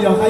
เดี๋ยวใคร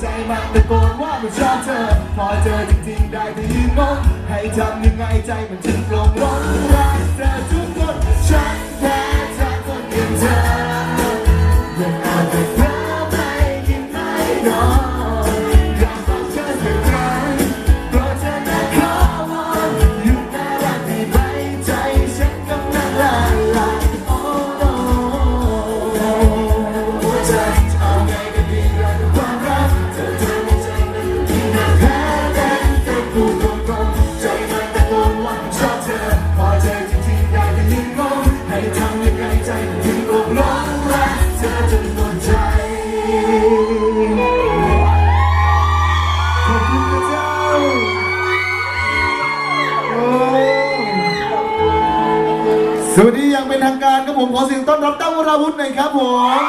ใจมันตะโกนว่ามันชอบเธอ พอเจอจริงๆได้แต่ยืนงงให้ทำยังไงใจมันถึงปลงร้อนรักเธอทุกคนฉันแพ้เธอคนเดียวเธอ จนหมดใจ ขอบคุณพระเจ้า โอ้สวัสดีอย่างเป็นทางการครับผมขอเสียงต้อนรับตั้งวราวุธหน่อยครับผม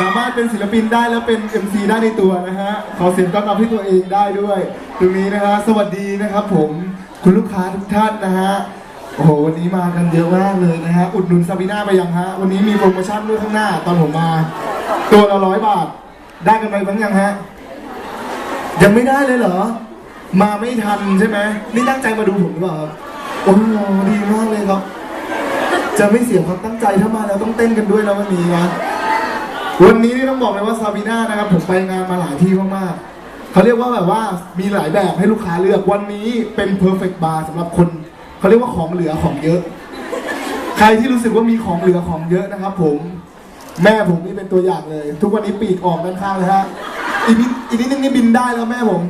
สามารถเป็นศิลปินได้แล้วเป็น MC ได้ในตัวนะฮะ ขอเสียงต้อนรับให้ตัวเองได้ด้วย ตรงนี้นะฮะ สวัสดีนะครับผม คุณลูกค้าทุกท่านนะฮะ โอ้โหวันนี้มากันเยอะมากเลยนะฮะอุดหนุนซาบิน่าไปยังฮะวันนี้มีโปรโมชั่นด้วยข้างหน้า ตอนผมมา ตัวละร้อยบาท ได้กันไปบ้างยังฮะยังไม่ได้เลยเหรอ มาไม่ทันใช่ไหมนี่ตั้งใจมาดูผมหรือเปล่าครับโอ้โหดีมากเลยครับ จะไม่เสียความตั้งใจถ้ามาแล้วต้องเต้นกันด้วยนะวันนี้นะวันนี้นี่ต้องบอกเลยว่าซาบีน่านะครับผมไปงานมาหลายที่มากๆเขาเรียกว่าแบบว่ามีหลายแบบให้ลูกค้าเลือกวันนี้เป็น perfect bar สำหรับคน เขาเรียกว่าของเหลือของเยอะ ใครที่รู้สึกว่ามีของเหลือของเยอะนะครับ ผม แม่ผมนี่เป็นตัวอย่างเลย ทุกวันนี้ปีกออกด้านข้างเลยฮะอีกนิดอีกนิดนึงนี่บินได้แล้วแม่ผม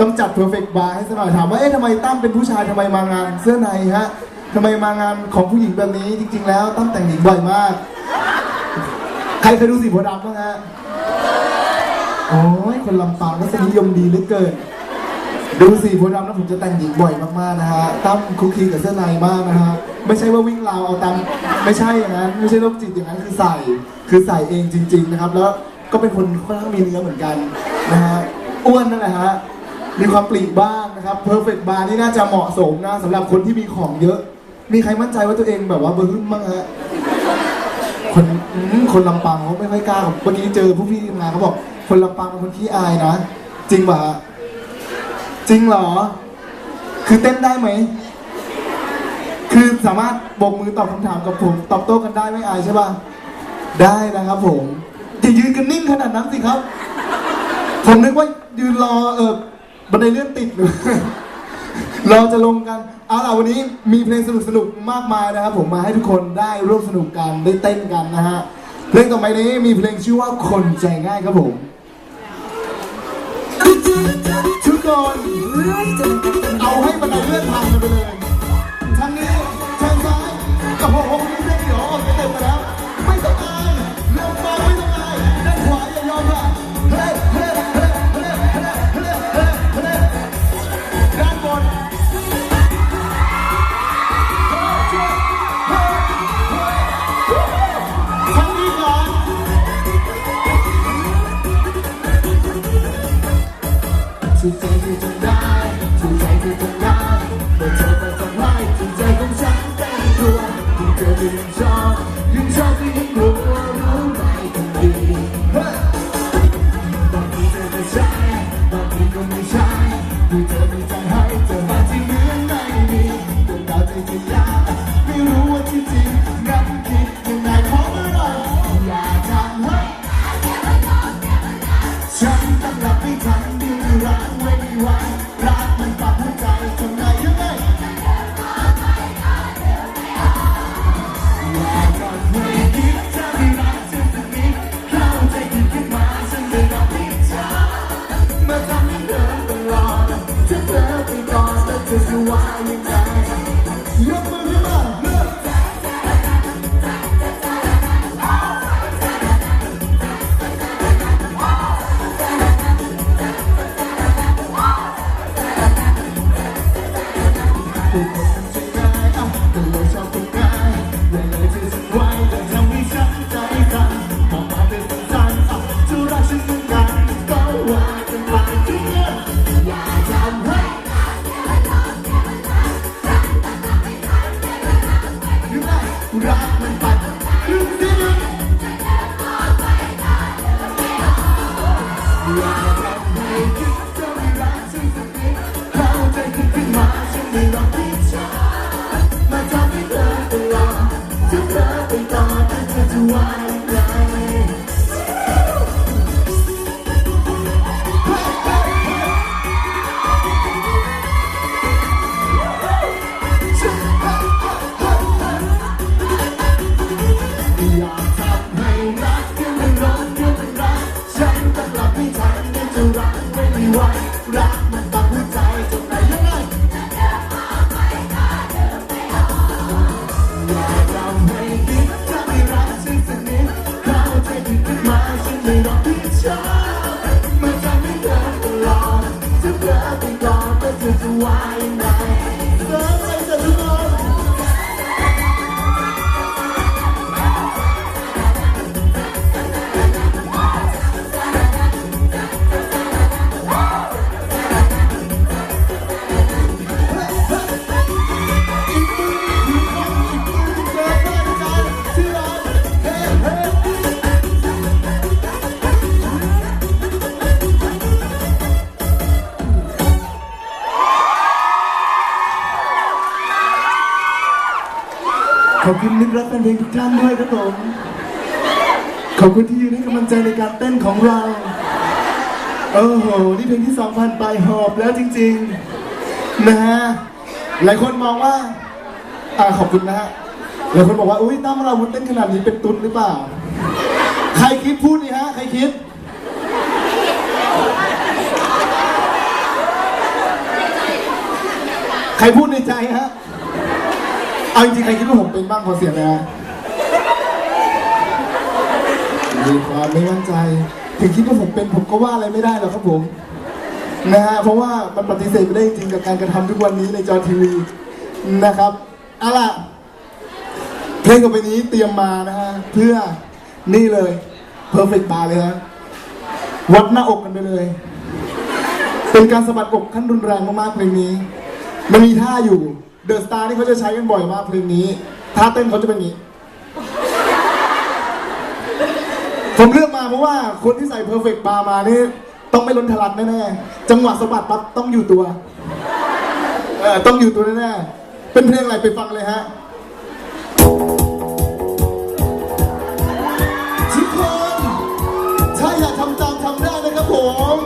ต้องจัด perfect bar ให้สักหน่อยถามว่าเอ๊ะทำไมตั้มเป็นผู้ชายทำไมมางานเสื้อในฮะทำไมมางานของผู้หญิงแบบนี้จริง ๆ แล้วตั้มแต่งหญิงบ่อยมาก ใครเคยดูสีโพธิ์ดำบ้างฮะโอ้ยคนลำปางก็สนิยมดีเหลือเกิน ดูสีโพธิ์ดำแล้วผมจะแต่งหญิงบ่อยมากๆนะฮะตั้มคุกคีกับเสื้อในมากนะฮะไม่ใช่ว่าวิ่งราวเอาตามไม่ใช่อย่างนั้นไม่ใช่โรคจิตอย่างนั้นคือใส่คือใส่เองจริง ๆนะครับ แล้วก็เป็นคนค่อนข้างมีเนื้อเหมือนกันนะฮะอ้วนนั่นแหละฮะมีความปลีกบ้างนะครับ perfect bar นี่น่าจะเหมาะสมนะสำหรับคนที่มีของเยอะ มีใครมั่นใจว่าตัวเองแบบว่าเบอร์ขึ้นบ้างฮะคนคนลำปางเขาไม่ค่อยกล้าเมื่อกี้เจอผู้พี่ทีมงานเขาบอก คนลำปางเป็นคนขี้อายนะ จริงป่ะ จริงเหรอ คือเต้นได้ไหม คือสามารถโบกมือตอบคำถามกับผมตอบโต้กันได้ไม่อายใช่ป่ะ ได้นะครับผม อย่ายืนกันนิ่งขนาดนั้นสิครับ ผมนึกว่ายืนรอเออบันไดเลื่อนติดอยู่เราจะลงกัน เอาล่ะวันนี้มีเพลงสนุกสนุกๆมากมายนะครับ ผมมาให้ทุกคนได้ร่วมสนุกกันได้เต้นกันนะฮะ เพลงต่อไปนี้มีเพลงชื่อว่าคนใจง่ายครับผม ทุกคนเอาให้บันไดเลื่อนผ่านกันไปเลยทางนี้ทางซ้ายโอ้โห ถูกใจคือจำได้ถูกใจคือจำได้เมื่อเธอ Yeah. ขอบคุณมิตรรักแฟนเพลงทุกท่านด้วยครับผม ขอบคุณที่ยืนให้กำลังใจในการเต้นของเรา โอ้โห นี่เพลงที่สองพันไปหอบแล้วจริงๆ นะฮะ หลายคนมองว่า อ่าขอบคุณนะฮะ หลายคนบอกว่า อุ้ยตั้มเราวุธเต้นขนาดนี้เป็นตุ๊ดหรือเปล่า ใครคิดพูดนี่ฮะ ใครคิดใครพูดในใจฮะ เอาจริงๆใครคิดว่าผมเป็นบ้างขอเสียงเลยฮะมีความไม่มั่นใจ ถึงคิดว่าผมเป็นผมก็ว่าอะไรไม่ได้หรอกครับผมนะฮะเพราะว่ามันปฏิเสธไม่ได้จริงกับการกระทำทุกวันนี้ในจอทีวีนะครับเอาล่ะเพลงต่อไปนี้เตรียมมานะฮะเพื่อนี่เลย perfect bar เลยฮะวัดหน้าอกกันไปเลย เป็นการสะบัดอกขั้นรุนแรงมากๆเพลงนี้ มันมีท่าอยู่ เดอะสตาร์นี่เขาจะใช้กันบ่อยมากเพลงนี้ท่าเต้นเขาจะเป็นอย่างนี้ ผมเลือกมาเพราะว่าคนที่ใส่ perfect bar มานี่ต้องไม่ล้นทะลักแน่ๆ จังหวะสะบัดปั๊บต้องอยู่ตัวเออต้องอยู่ตัวแน่ๆ เป็นเพลงอะไรไปฟังเลยฮะทุกคนถ้าอยากทำตามทำได้นะครับผม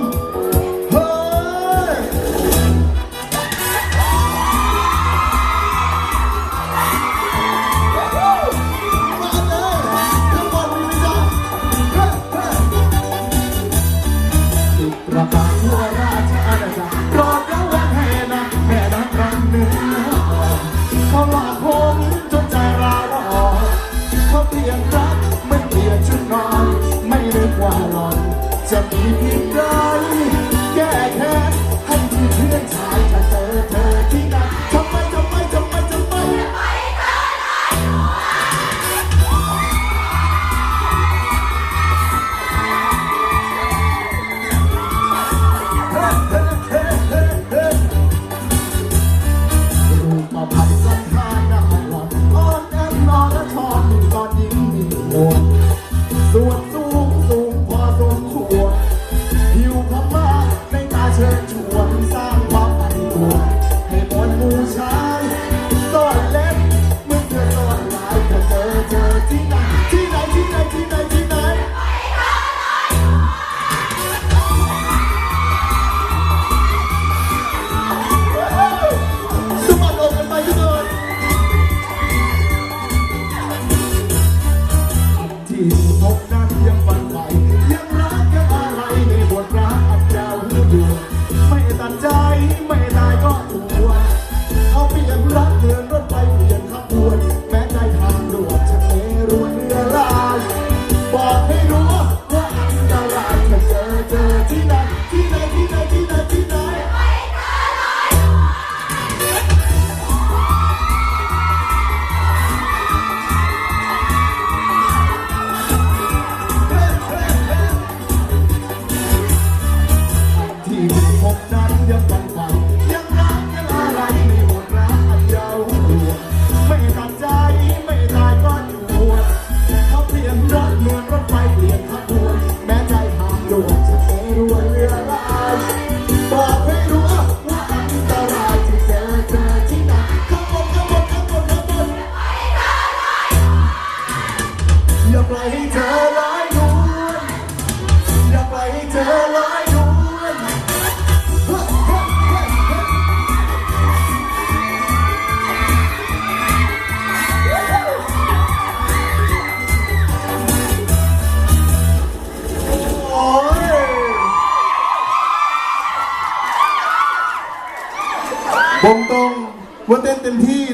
พบนั้นยัง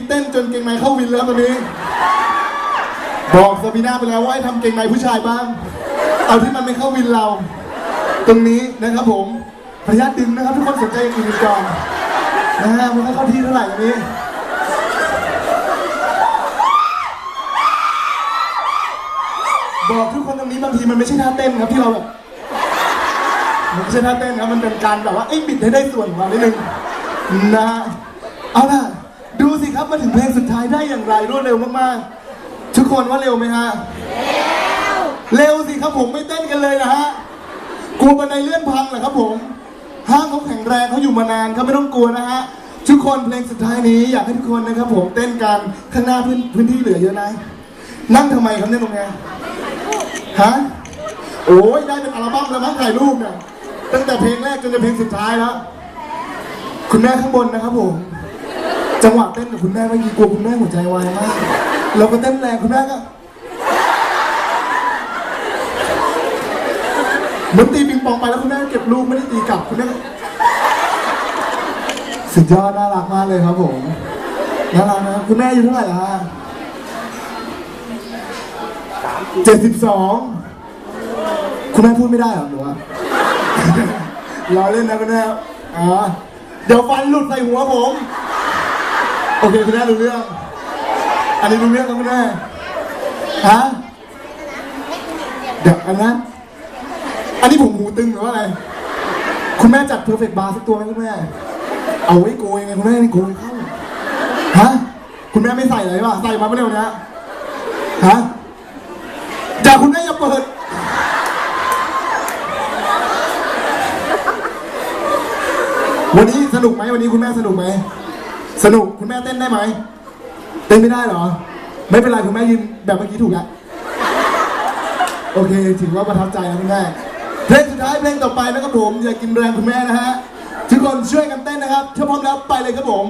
เต้นจนเกงในเข้าวินแล้วตอนนี้ บอกซาบีน่าไปแล้วว่าให้ทำเกงในผู้ชายบ้าง เอาที่มันไม่เข้าวินเรา ตรงนี้นะครับผมพยาธิดึงนะครับทุกคนสนใจอย่างอื่นก่อนนะฮะมันไม่เข้าที่เท่าไหร่อันนี้บอกทุกคนตรงนี้บางทีมันไม่ใช่ท่าเต้นครับที่เราแบบมันไม่ใช่ท่าเต้นครับมันเป็นการแบบว่าเอ้ยบิดให้ได้ส่วนของเรานิดนึงนะเอาล่ะ ครับมาถึงเพลงสุดท้ายได้อย่างไรรวดเร็วมากๆ ทุกคนว่าเร็วไหมฮะ เร็ว เร็วสิครับผมไม่เต้นกันเลยนะฮะ กลัวบันไดเลื่อนพังเหรอครับผม ห้างเขาแข็งแรงเขาอยู่มานานเขาไม่ต้องกลัวนะฮะ ทุกคนเพลงสุดท้ายนี้อยากให้ทุกคนนะครับผมเต้นกันข้างหน้าพื้นพื้นที่เหลือเยอะนะ นั่งทำไมครับเนี่ยตรงเนี้ยฮะ โอ้ยได้เป็นอัลบั้มแล้วมั้งถ่ายรูปเนี่ยตั้งแต่เพลงแรกจนถึงเพลงสุดท้ายแล้ว คุณแม่ข้างบนนะครับผม จังหวะเต้นกับคุณแม่เมื่อกี้กลัวคุณแม่หัวใจวายมากเราก็เต้นแรงคุณแม่ก็เหมือนตีปิงปองไปแล้วคุณแม่เก็บลูกไม่ได้ตีกลับคุณแม่ก็สุดยอดน่ารักมากเลยครับผมน่ารักนะครับคุณแม่อายู่เท่าไหร่ล่ะฮะเจ็ดสิบสองคุณแม่พูดไม่ได้เหรอหนูว่าเราเล่นนะคุณแม่อ๋อเดี๋ยวฟันหลุดใส่หัวผม โอเคคุณแม่รู้เรื่อง อันนี้รู้เรื่องครับคุณแม่ฮะเดี๋ยวอันนั้นอันนี้ผมหูตึงหรือว่าอะไร คุณแม่จัดเพอร์เฟกต์บาร์สักตัวไหมคุณแม่ เอาไว้โกยไงคุณแม่นี่โกยเข้าฮะคุณแม่ไม่ใส่เลยป่ะใส่มาไม่เร็วนี้ฮะอย่าคุณแม่อย่าเปิดวันนี้สนุกไหมวันนี้คุณแม่สนุกไหม สนุกคุณแม่เต้นได้ไหมเต้นไม่ได้เหรอ ไม่เป็นไรคุณแม่ยืนแบบเมื่อกี้ถูกแล้วโอเค ถือว่าประทับใจนะคุณแม่เพลงสุดท้ายเพลงต่อไปนะครับผม อย่ากินแรงคุณแม่นะฮะทุกคนช่วยกันเต้นนะครับถ้าพร้อมแล้วไปเลยครับผม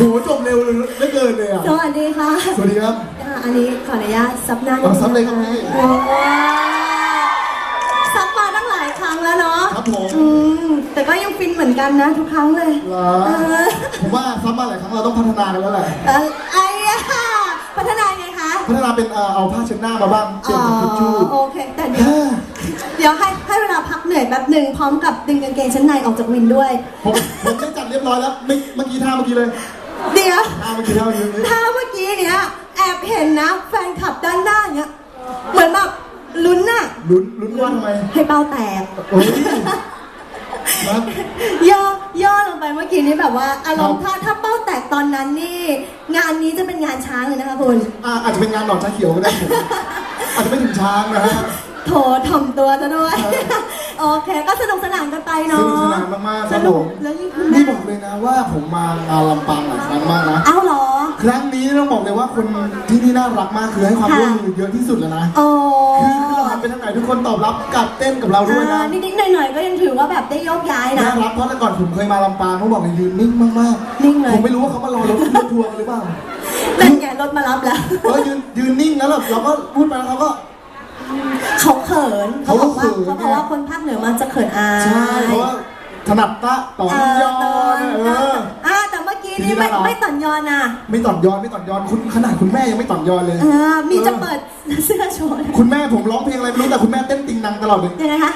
โหจบเร็วเลยไม่เกินเลยอะ สวัสดีค่ะสวัสดีครับอ่าอันนี้ขออนุญาตซับหน้าอ๋อซับเลยครับพี่ โอ้ซับมาตั้งหลายครั้งแล้วเนาะครับผม อืมแต่ก็ยังฟินเหมือนกันนะทุกครั้งเลยเหรอเออผมว่าซ้ำมาหลายครั้งเราต้องพัฒนากันแล้วแหละ เอ่อไอ้อะพัฒนาไงคะพัฒนาเป็นเอ่อเอาผ้าเช็ดหน้ามาบ้างเปลี่อ๋ยอนเป็นทิชชู่โอเคแต่เดี๋ยว เดี๋ยวให้ให้เวลาพักเหนื่อยแป๊บหนึ่งพร้อมกับดึงกางเกงชั้นในออกจากวินด้วย ผมผมได้จัดเรียบร้อยแล้วไม่เมื่อกี้ท่าเมื่อกี้เลย เดี๋ยวท่าเมื่อกี้ท่าเมื่อกี้ถ้าเมื่อกี้เนี้ยแอบเห็นนะ แฟนคลับด้านหน้าเนี้ยเหมือนแบบลุ้นน่ะ ลุ้นลุ้นว่าทำไมให้เป้าแตกโอ้ยครับย่อย่อลงไปเมื่อกี้นี้แบบว่าอารมณ์ถ้าถ้าเป้าแตกตอนนั้นนี่ งานนี้จะเป็นงานช้างเลยนะคะคุณอ่าอาจจะเป็นงานหนอนชาเขียวก็ได้ผมอาจจะไม่ถึงช้างนะฮะโถถ่อมตัวซะด้วย โอเค ก็สนุกสนานกันไปสเนาะนุกสนานมากๆคสรับผนุกมแล้วยิ่งคุณแม่นี่บอกเลยนะว่าผมมางานลำปางหลายครั้งมากนะ เอ้าเหรอ ครั้งนี้ต้องบอกเลยว่าคนที่นี่น่ารักมากคือให้ความค่ะร่วมมือเยอะที่สุดแล้วนะ โอ้คือคือเราหันไปทางไหนทุกคนตอบรับกัดเต้นกับเราด้วยนะ อ่านิดๆหน่อยๆ ก็ยังถือว่าแบบได้โยกย้ายนะ น่ารักเพราะแต่ก่อนผมเคยมาลำปางเขาบอกเลยยืนนิ่งมากๆนิ่งเลย ผมไม่รู้ว่าเขามารอรถรถทัวร์กันหรือเปล่านั่นไงรถมารับแล้ว เออยืนยืนนิ่งแล้วแบบเราก็พูดไปแล้วเขาก็ เขาเขินเขาบอกว่าเขาเขินเขาบอกว่าคนภาคเหนือมันจะเขินอายใช่เพราะว่าถนัดตะต่อนยอนเอเออออ่าแต่เมื่อกี้ทีนี้นี่ไม่น่ารักไม่ต่อนยอนนะไม่ต่อนยอนไม่ต่อนยอนคุณขนาดคุณแม่ยังไม่ต่อนยอนเลยอ่ามีจะออเปิดเสื้อโชว์คุณแม่ผมร้องเพลงอะไรไม่รู้แต่คุณแม่เต้นติงนังตลอดเลยยังไงคะ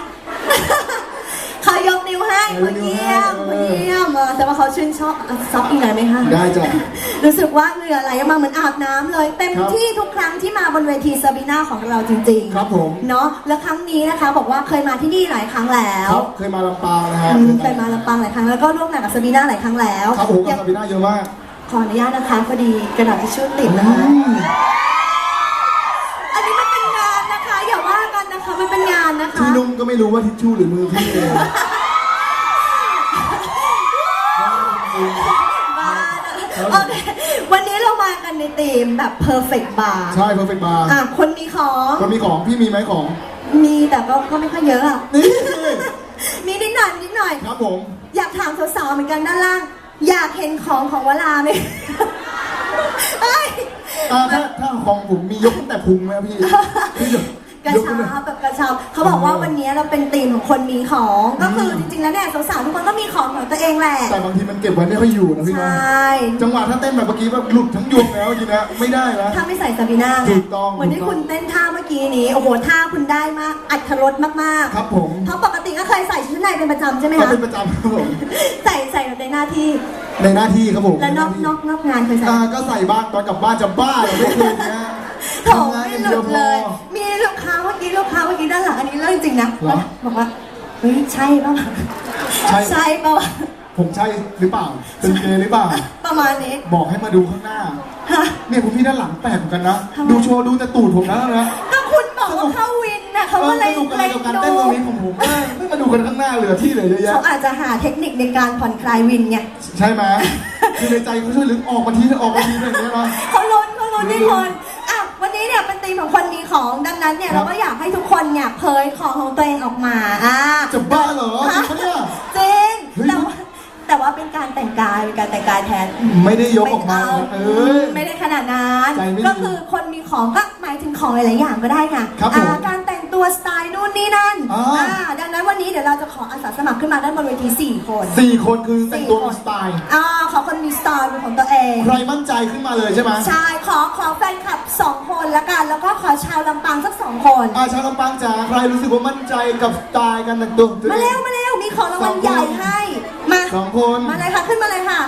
เขายกนิ้วให้เอเขาอยกนิ้วเยี่ยมให้เขาเออเยี่ยมเออแต่ว่าเขาชื่นชอบอะซับอีกหน่อยไหมคะ ได้จ้ะ รู้สึกว่าเหงื่อไหลออกมาเหมือนอาบน้ำเลยเต็มครับที่ทุกครั้งที่มาบนเวทีซาบีนาของเราจริงๆครับผม เนาะแล้วครั้งนี้นะคะ บอกว่าเคยมาที่นี่หลายครั้งแล้วครับเคยมาลำปางนะฮะอืมเคยมาลำปางหลายครั้งแล้วก็ร่วมงานกับซาบีนาหลายครั้งแล้วครับผมอยากับกซาบิน่าเยอะมาก ขออนุญาตนะคะพอดีกระดาษทิชชู่ติดนะคะอืมอันนี้มันเป็นงานนะคะ อย่าว่ากันนะคะ มันเป็นงานนะคะ พี่นุ่มก็ไม่รู้ว่าทิชชู่หรือมือพี่เอง โอเควันนี้เรามากันในธีมแบบ perfect bar ใช่เพอร์เฟกบาร์อะคนมีของ คนมีของพี่มีไหมของ มีแต่ก็ก็ไม่ค่อยเยอะอะ นี่ มีนิดหน่อยนิดหน่อย ครับผม อยากถามสาวๆเหมือนกันด้านล่าง อยากเห็นของของวลาไหมเอ้ย อ่าถ้าถ้าของผมมียกตั้งแต่พุงไหมพี่พี่ย กกระยกชัขึ้นเลยบแบบกระชับเขาบอกว่าวันนี้เราเป็นธีมของคนมีของ ก็คือจริงๆแล้วเนี่ยสาวๆทุกคนก็มีของของตัวเองแหละ แต่บางทีมันเก็บไว้ไม่ค่อยอยู่นะพี่ใชนะ่จังหวะถ้าเต้นแบบเมื่อกี้แบบหลุดทั้งยวงแล้วจริงนะไม่ได้นะถ้าไม่ใส่ซาบีน่าไงถูกต้องเหมือนที่ถูกต้องคุณเต้นท่าเมื่อกี้นี้โอ้โหท่าคุณได้มากอัดรสมากๆ ครับผมเพราะปกติก็เคยใส่ชุดในเป็นประจำใช่ไหมก็คะเป็นประจำครับผมใส่ใส่ในหน้าที่ในหน้าที่ครับผมแล้วนอกในหนอกนอกงานเคยใส่อ่าก็ใส่บ้างตอนกลับบ้านจะบ้าเหรอไม่เคยนะ โถทำงานไม่อย่างหเดีลุยวดพเลอยมีลูกค้าเมื่อกี้ลูกค้าเมื่อกี้ด้านหลังอันนี้เรื่องจริงนะเหรอ บอกว่าเฮ้ยใช่ป่ะใช่ใช่ป่ะผมใช่หรือเปล่าเป็นเกย์หรือเปล่า ประมาณนี้บอกให้มาดูข้างหน้า ฮะ เนี่ยผมพี่ด้านหลังแปลกเหมือนกันนะ ทำไม ดูโชว์ดูแต่ตูดผมนะนะก็คุณบอกว่าเข้าวินนะเขาเอก็อเลยสนุกอะไรเล็งกับการดูเต้นตรงนี้ของผมเออไม่มาดูกันข้างหน้าเหลือที่เหลือเยอะแยะ เขาอาจจะหาเทคนิคในการผ่อนคลายวินไงใช่ไหมคือในใจเขาช่วยลึกออกมาทีออกมาทีอะไรอย่างเงี้ยเนาะ เขาลุ้นเขาลุ้นที่คนอะวันนี้เนี่ยเป็น ธีมของคนมีของดังนั้นเนี่ยครับเราก็อยากให้ทุกคนเนี่ยเผยของของตัวเองออกมาอ่าจะบ้าเหรอจริงปะเนี่ย จริงเฮ้ยแต่ว่าแต่ ว่าเป็นการแต่งกายเป็นการแต่งกายแทนไม่ได้ยกออกมาไเเอ้ยไม่ได้ขนาดนั้นใจไม่ดีก็คือคนมีของก็หมายถึงของหลายๆอย่างก็ได้ไงครับผมอ่าการแต่งตัวสไตล์นู่นนี่นั่นอ่าอ่าดังนั้นวันนี้เดี๋ยวเราจะขออาสาสมัครขึ้นมาด้านบนเวทีสี่คนสี่คนคือแต่งตัวมีสไตล์อ่าขอคนมีสไตล์เป็นของตัวเอง ใครมั่นใจขึ้นมาเลยใช่ไหมใช่ขอขอแฟนคลับสองคนละกัน แล้วก็ขอชาวลำปางสักสองคนอาชาวลำปางจ๋าใครรู้สึกว่ามั่นใจกับสไตล์การแต่งตัวของตัวมาเอเร็งวมาเร็วมีของรางวัลสองคนใหญ่ให้ มาสองคน มาเลยค่ะ ขึ้นมาเลยค่ะ